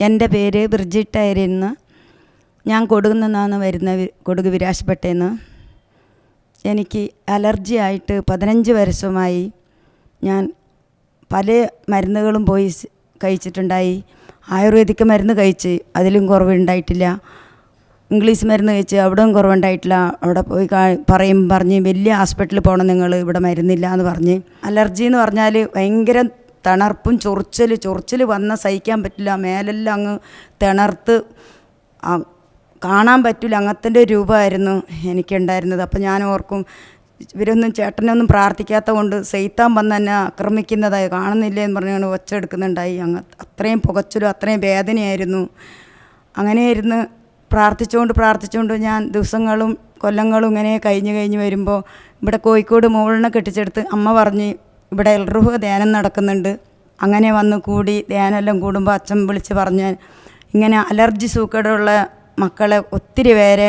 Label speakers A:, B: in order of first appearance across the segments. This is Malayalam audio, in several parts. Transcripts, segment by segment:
A: എന്റെ പേര് ബ്രിജിറ്റ് ആയിരുന്നു. ഞാൻ കൊടുകു നിന്നാണ് വരുന്ന കൊടുക് വിരാശപ്പെട്ടേന്ന്. എനിക്ക് അലർജി ആയിട്ട് പതിനഞ്ച് വർഷമായി ഞാൻ പല മരുന്നുകളും പോയി കഴിച്ചിട്ടുണ്ടായി. ആയുർവേദിക് മരുന്ന് കഴിച്ച് അതിലും കുറവുണ്ടായിട്ടില്ല. ഇംഗ്ലീഷ് മരുന്ന് കഴിച്ച് അവിടെയും കുറവുണ്ടായിട്ടില്ല. അവിടെ പോയി പറയും പറഞ്ഞ് വലിയ ഹോസ്പിറ്റലിൽ പോകണം നിങ്ങൾ ഇവിടെ മരുന്നില്ല എന്ന് പറഞ്ഞ്. അലർജി എന്ന് പറഞ്ഞാൽ ഭയങ്കര തണർപ്പും ചൊറിച്ചൽ ചൊറിച്ചൽ വന്നാൽ സഹിക്കാൻ പറ്റില്ല. മേലെല്ലാം അങ്ങ് തിണർത്ത് കാണാൻ പറ്റില്ല അങ്ങനത്തെ രൂപമായിരുന്നു എനിക്കുണ്ടായിരുന്നത്. അപ്പം ഞാൻ ഓർക്കും ഇവരൊന്നും ചേട്ടനൊന്നും പ്രാർത്ഥിക്കാത്ത കൊണ്ട് സെയ്ത്താൻ വന്ന് എന്നെ ആക്രമിക്കുന്നതായി കാണുന്നില്ല എന്ന് പറഞ്ഞുകൊണ്ട് ഒച്ച എടുക്കുന്നുണ്ടായി. അങ്ങ് അത്രയും പുകച്ചിലും അത്രയും വേദനയായിരുന്നു. അങ്ങനെയായിരുന്നു പ്രാർത്ഥിച്ചുകൊണ്ട് പ്രാർത്ഥിച്ചുകൊണ്ട് ഞാൻ ദിവസങ്ങളും കൊല്ലങ്ങളും ഇങ്ങനെ കഴിഞ്ഞ് കഴിഞ്ഞ് വരുമ്പോൾ ഇവിടെ കോഴിക്കോട് മുകളിനെ കെട്ടിച്ചെടുത്ത് അമ്മ പറഞ്ഞ് ഇവിടെ എൽറുഹ ധ്യാനം നടക്കുന്നുണ്ട്. അങ്ങനെ വന്ന് കൂടി ധ്യാനെല്ലാം കൂടുമ്പോൾ അച്ഛൻ വിളിച്ച് പറഞ്ഞ് ഇങ്ങനെ അലർജി സൂക്കേടുള്ള മക്കളെ ഒത്തിരി പേരെ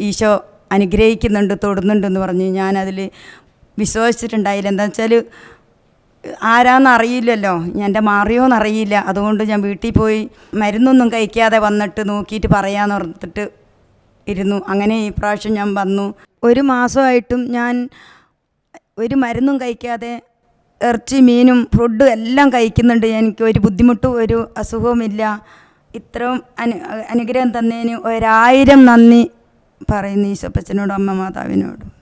A: ഈശോ അനുഗ്രഹിക്കുന്നുണ്ട് തൊടുന്നുണ്ടെന്ന് പറഞ്ഞ്. ഞാനതിൽ വിശ്വസിച്ചിട്ടുണ്ടായില്ല. എന്താ വെച്ചാൽ ആരാന്ന് അറിയില്ലല്ലോ. എന്റെ മാറിയോന്ന് അറിയില്ല. അതുകൊണ്ട് ഞാൻ വീട്ടിൽ പോയി മരുന്നൊന്നും കഴിക്കാതെ വന്നിട്ട് നോക്കിയിട്ട് പറയാമെന്ന് ഓർത്തിട്ട് ഇരുന്നു. അങ്ങനെ ഈ പ്രാവശ്യം ഞാൻ വന്നു. ഒരു മാസമായിട്ടും ഞാൻ ഒരു മരുന്നും കഴിക്കാതെ ഇറച്ചി മീനും ഫുഡും എല്ലാം കഴിക്കുന്നുണ്ട്. എനിക്ക് ഒരു ബുദ്ധിമുട്ടും ഒരു അസുഖവുമില്ല. ഇത്രയും അനു അനുഗ്രഹം തന്നതിന് ഒരായിരം നന്ദി പറയുന്നു ഈശോപ്പച്ചനോടും അമ്മ മാതാവിനോടും